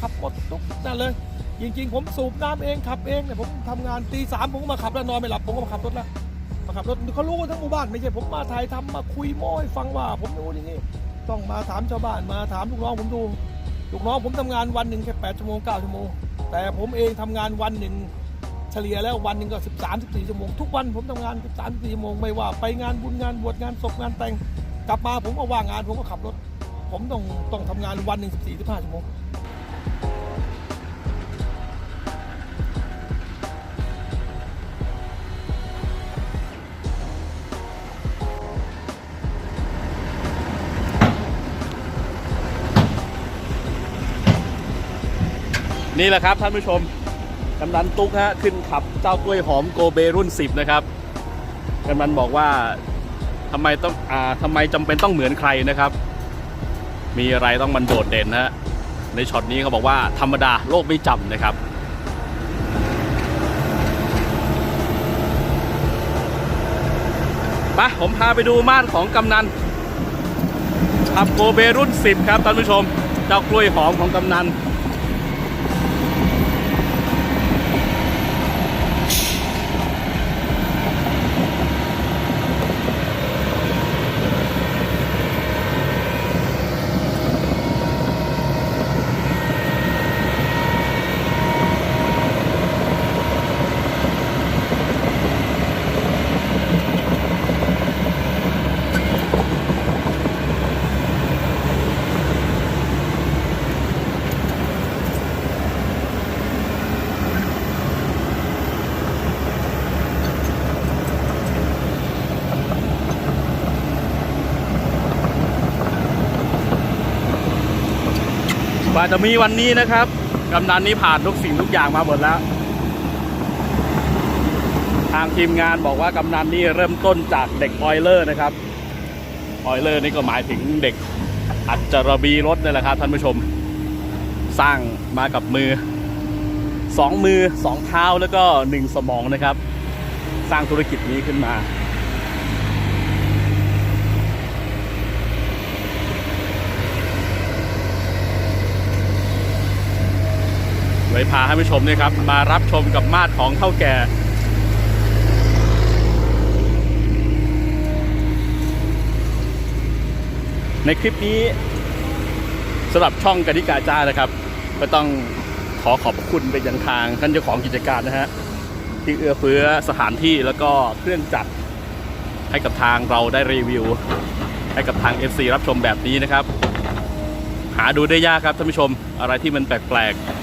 ขับรถทุกนั่นเลย จริง ๆ ผมสูบน้ำเองขับเองเนี่ยผมทำงานตีสามผมก็มาขับแล้วนอนไม่หลับผมก็มาขับรถแล้วมาขับรถเขารู้นทั้งหมู่บ้านไม่ใช่ผมมาถ่ายทำมาคุยโม้ให้ฟังว่า ผมรู้อย่างนี้ต้องมาถามชาวบ้านมาถามลูกน้องผมดูลูกน้องผมทำงานวันหนึ่งแค่แปดชั่วโมงเก้าชั่วโมงแต่ผมเองทำงานวันหนึ่งเฉลี่ยแล้ววันหนึ่งก็13 14ชั่วโมงทุกวันผมทำงาน13 14ชั่วโมงไม่ว่าไปงานบุญงานบวชงานศพงานแต่งกลับมาผมก็ว่างงานผมก็ขับรถ ผมต้องต้องทำงานวันหนึ่ง14 15ชั่วโมง นี่แหละครับท่านผู้ชมกำนันตุ๊กฮะขึ้นขับเจ้ากล้วยหอมโกเบรุ่น 10 นะครับกำนันบอกว่าทำไมต้องอ่าทำไมจำเป็นต้องเหมือนใครนะครับ มีอะไรต้องมันโดดเด่นนะฮะในช็อตนี้เขาบอกว่าธรรมดาโลกไม่จำนะครับไปผมพาไปดูม่านของกำนันขับโกเบรุ่น 10 ครับท่านผู้ชม เจ้ากล้วยหอมของกำนัน ว่าจะมีวันนี้นะครับกำนันนี้ผ่านทุกสิ่งทุกอย่างมาหมดแล้ว ทางทีมงานบอกว่ากำนันนี่เริ่มต้นจากเด็กออยเลอร์นะครับออยเลอร์นี่ก็หมายถึงเด็กอัจจรบีรถนี่แหละครับท่านผู้ชม สร้างมากับมือสองมือสองเท้าแล้วก็หนึ่งสมองนะครับ สร้างธุรกิจนี้ขึ้นมา ไว้พาให้ผู้ชมเนี่ยครับ มารับชมกับมาดของเท่าแก่ ในคลิปนี้สำหรับช่องกนิกาจ้านะครับ ก็ต้องขอขอบคุณไปยังทางท่านเจ้าของกิจการนะฮะที่เอื้อเฟื้อสถานที่แล้วก็เครื่องจักรให้กับทางเราได้รีวิว ให้กับทาง FC รับชมแบบนี้นะครับ หาดูได้ยากครับท่านผู้ชมอะไรที่มันแปลกๆ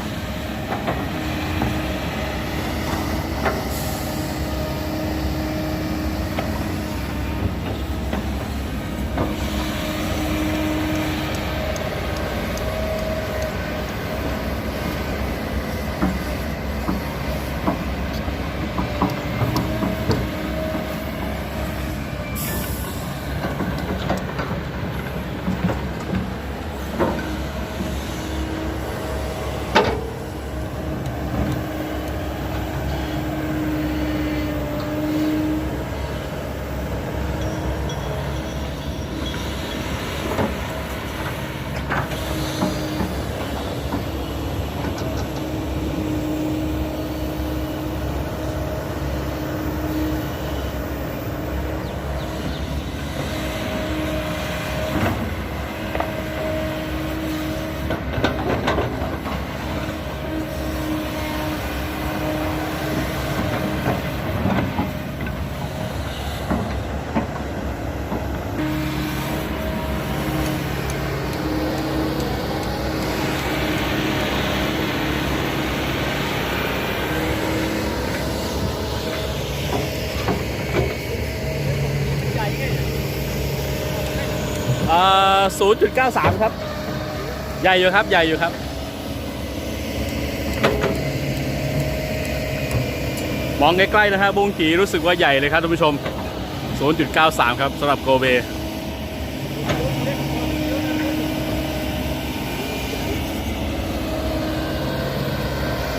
อ่า 0.93 ครับ ใหญ่อยู่ครับ ใหญ่อยู่ครับ มองใกล้ๆนะฮะบุ้งกีรู้สึกว่าใหญ่เลยครับท่านผู้ชม 0.93 ครับสำหรับโกเบ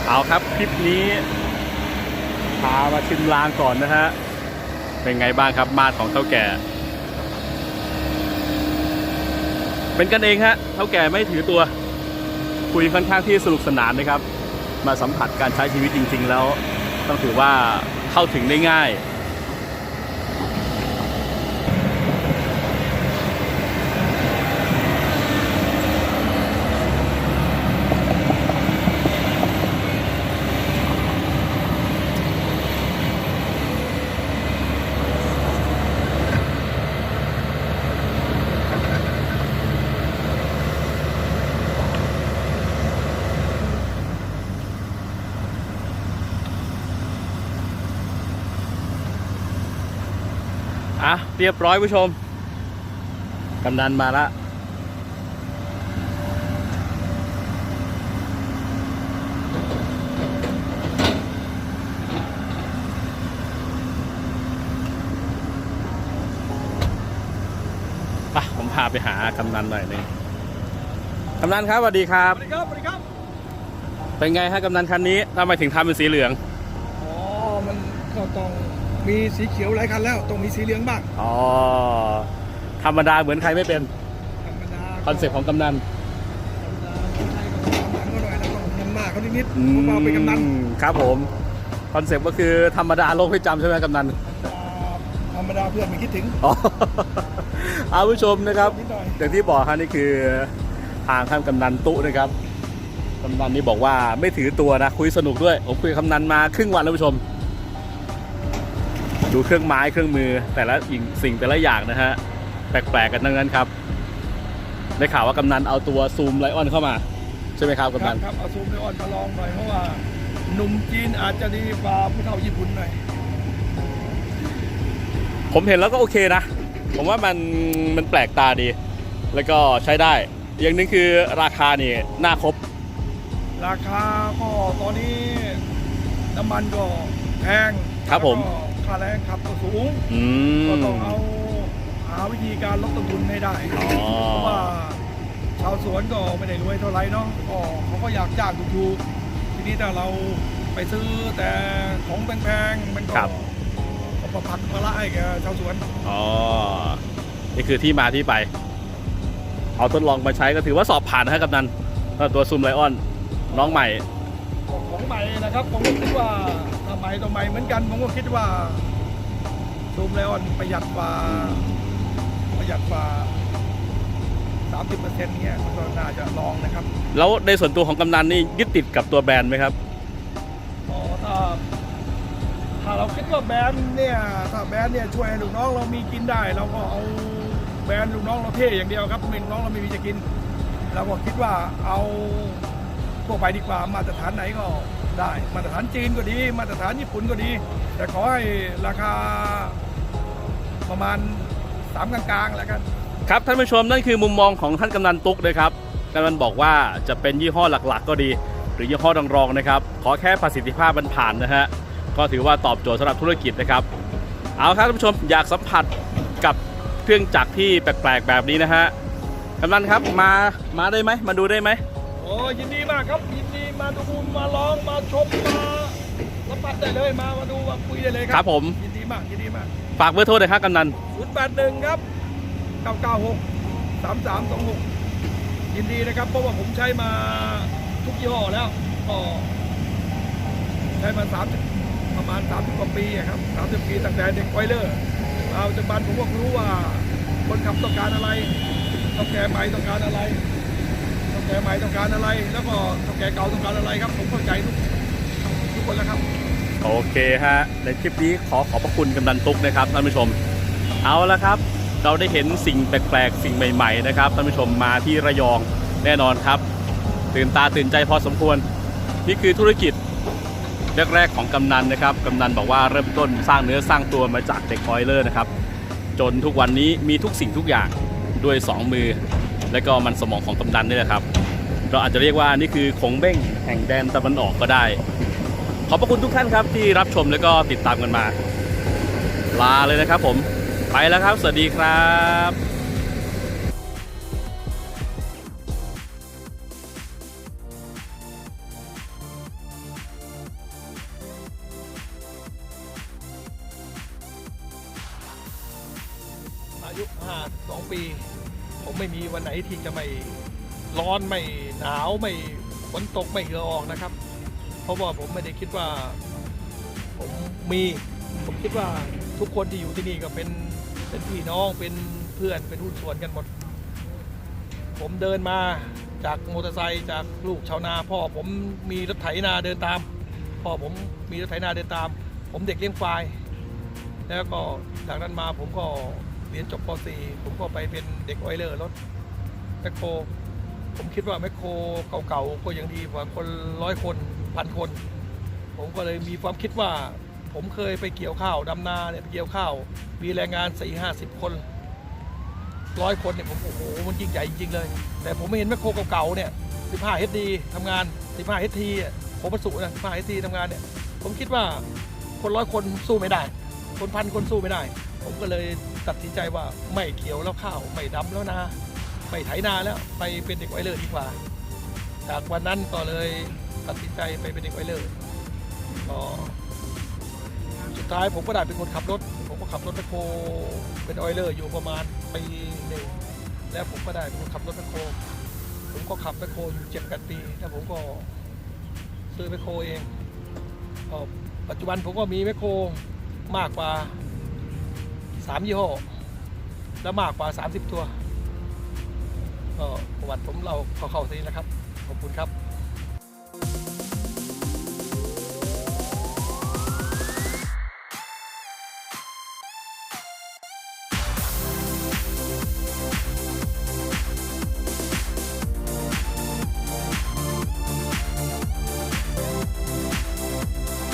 เอาครับ คลิปนี้ พามาชิมลางก่อนนะฮะ เป็นไงบ้างครับมาดของเท่าแก่ เป็นกันเองฮะเท่าแก่ไม่ถือตัว คุยค่อนข้างที่สนุกสนานนะครับ มาสัมผัสการใช้ชีวิตจริง ๆ แล้ว ต้องถือว่าเข้าถึงได้ง่าย เรียบร้อยผู้ชม กำนันมาละไปผมพาไปหากำนันหน่อยหนึงกำนันครับสวัสดีครับ สวัสดีครับ สวัสดีครับ เป็นไงฮะกำนันคันนี้ทำไมถึงทำเป็นสีเหลือง อ๋อ มันก็ต้อง มีสีเขียวหลายคันแล้วต้องมีสีเหลืองบ้างอ๋อธรรมดาเหมือนใครไม่เป็นธรรมดาคอนเซ็ปต์ของกำนันธรรมดาคนไทยก็ตามหลังเขาหน่อยแล้วต้องนำหน้าเขานิดๆเพราะว่าเป็นกำนันอืมครับผม คอนเซ็ปต์ก็คือธรรมดาโลกให้จำใช่ไหมกำนันธรรมดาเพื่อนไม่คิดถึงอ๋อเอาผู้ชมนะครับนิดหน่อยอย่างที่บอกฮะนี่คือทางท่านกำนันตุนะครับกำนันนี่บอกว่าไม่ถือตัวนะคุยสนุกด้วยผมคุยกับกำนันมาครึ่งวันแล้วผู้ชม ดูเครื่องไม้เครื่องมือแต่ละสิ่งแต่ละอย่างนะฮะแปลกๆกันทั้งนั้นครับ ได้ข่าวว่ากำนันเอาตัวซูมไลออนเข้ามา ใช่ไหมครับครักำนับนครับเอาซูมไลออนมาลองหน่อยเพราะว่าหนุ่มจีนอาจจะดีกว่าผู้เฒ่าญี่ปุ่นหน่อยผมเห็นแล้วก็โอเคนะ ผมว่ามันมันแปลกตาดี แล้วก็ใช้ได้อย่างหนึงคือราคานี่น่าครบ ราคาก็ตอนนี้น้ำมันก็แพงครับผมแล้วก็ ค่าแรงขับก็สูงอืก็มต้องเอาหาวิธีการลดต้นทุนให้ได้อ๋อ เพราะว่าชาวสวนก็ไม่ได้รวยเท่าไหร่เนาะก็เขาก็อยากจ้างถูกๆทีนี้ถ้าเราไปซื้อแต่ของแพงๆมันก็ก็ประพันภาระให้แกชาวสวน อ๋อ นี่คือที่มาที่ไป เอาทดลองมาใช้ก็ถือว่าสอบผ่านนะครับกำนันก็ตัวซูมไลออน น้องใหม่ ของใหม่นะครับผมก็คิดว่าถ้า ใหม่ต่อใหม่เหมือนกันผมก็คิดว่าซูมไลออนประหยัดกว่าประหยัดกว่า30%เนี่ยมันก็น่าจะลองนะครับ แล้วในส่วนตัวของกำนันนี่ยึดติดกับตัวแบรนด์ไหมครับอ๋อถ้าถ้าเราคิดว่าแบรนด์เนี่ยถ้าแบรนด์เนี่ยช่วยให้ลูกน้องเรามีกินได้ เราก็เอาแบรนด์ลูกน้องเราเท่อย่างเดียวครับไม่ลูกน้องเราไม่มีจะกินเราก็คิดว่าเอาทั่วไปดีกว่ามาตรฐานไหนก็ ได้มาตรฐานจีนก็ดี มาตรฐานญี่ปุ่นก็ดี แต่ขอให้ราคาประมาณสามกลางๆแล้วกันครับท่านผู้ชมนั่นคือมุมมองของท่านกำนันตุ๊กนะครับกำนันบอกว่าจะเป็นยี่ห้อหลักๆ ก็ดี หรือยี่ห้อรองๆนะครับขอแค่ประสิทธิภาพมันผ่านนะฮะก็ถือว่าตอบโจทย์สำหรับธุรกิจนะครับ เอาครับท่านผู้ชมอยากสัมผัสกับเครื่องจักรที่แปลกๆแบบนี้นะฮะกำนันครับมามาได้ไหมมาดูได้ไหมโอ้ยินดีมากครับยินดี มาดูมาลองมาชมมาสัมผัสได้เลยมามาดูมาคุยได้เลยคครัรับผม ยินดีมากยินดีมากฝากเบอร์โทรเลยครับกำนัน081ครับ996 3326ยินดีนะครับเพราะว่าผมใช้มาทุกยี่ห้อแล้วก็ใช้มา30ประมาณ30กว่าปีอะครับ30ปีตั้งแต่เด็กไวเลอร์เอาจนบันผมก็รู้ว่าคนขับต้องการอะไรต้องแก่ใหม่ต้องการอะไรต้อง แกใหม่ต้องการอะไร แล้วก็แกเก่าต้องการอะไรครับ ผมเข้าใจทุกทุกคนแล้วครับ โอเคฮะในคลิปนี้ขอขอบพระคุณกำนันตุ๊กนะครับท่านผู้ชม เอาละครับ เราได้เห็นสิ่งแปลกๆ สิ่งใหม่ๆนะครับท่านผู้ชมมาที่ระยองแน่นอนครับ ตื่นตาตื่นใจพอสมควร นี่คือธุรกิจแรกๆของกำนันนะครับกำนันบอกว่าเริ่มต้นสร้างเนื้อสร้างตัวมาจากเด็กออยเลอร์นะครับจนทุกวันนี้มีทุกสิ่งทุกอย่างด้วย 2 มือ และก็มันสมองของกำนันนี่แหละครับ เราอาจจะเรียกว่านี่คือคงเบ้งแห่งแดนตะวันออกก็ได้ ขอบพระคุณทุกท่านครับที่รับชมแล้วก็ติดตามกันมา ลาเลยนะครับผมไปแล้วครับ สวัสดีครับอายุ52ปี ผมไม่มีวันไหนที่จะไม่ร้อนไม่หนาวไม่ฝนตกไม่เหงื่อออกนะครับ เพราะว่าผมไม่ได้คิดว่าผมมีผมคิดว่าทุกคนที่อยู่ที่นี่ก็เป็นเป็นพี่น้องเป็นเพื่อนเป็นหุ้นส่วนกันหมด ผมเดินมาจากมอเตอร์ไซค์จากลูกชาวนา พ่อผมมีรถไถนาเดินตาม พ่อผมมีรถไถนาเดินตาม ผมเด็กเลี้ยงควาย แล้วก็จากนั้นมาผมก็ เรียนจบป .4 ผมก็ไปเป็นเด็กออยเลอร์รถแมคโครผมคิดว่าแมคโครเก่าๆก็ยังดีกว่าคนร้อยคนพันคน ผมก็เลยมีความคิดว่า ผมเคยไปเกี่ยวข้าวดำนาเนี่ยไปเกี่ยวข้าว มีแรงงาน4ี่ห้าสิบคนร้อยคนเนี่ยผมโอ้โหมันยิ่งใหญ่จริงๆเลย แต่ผมไม่เห็นแมคโครเก่าๆเนี่ย15 HD ทำงาน15 HT อะผมประสุนะ15 HT ทำงานเนี่ยผมคิดว่าคนร้อยคนสู้ไม่ได้ คนพันคนสู้ไม่ได้ ผมก็เลยตัดสินใจว่าไม่เกี่ยวแล้วข้าวไม่ดำแล้วนาไม่ไถนาแล้วไปเป็นเด็กไวเลอร์ดีกว่า จากวันนั้นก็เลยตัดสินใจไปเป็นเด็กไวเลอร์ก็สุดท้ายผมก็ได้เป็นคนขับรถ ผมก็ขับรถแมคโครเป็นออยเลอร์อยู่ประมาณปีหนึ่งแล้วผมก็ได้เป็นคนขับรถแมคโครผมก็ขับแมคโครอยู่เจ็ดแปดปีแล้วผมก็ซื้อแมคโครเองปัจจุบันผมก็มีแมคโครมากกว่า สามยี่ห้อและมากกว่า 30 ตัว ก็ประวัติผมเราเข้าๆทีนะครับ ขอบคุณครับ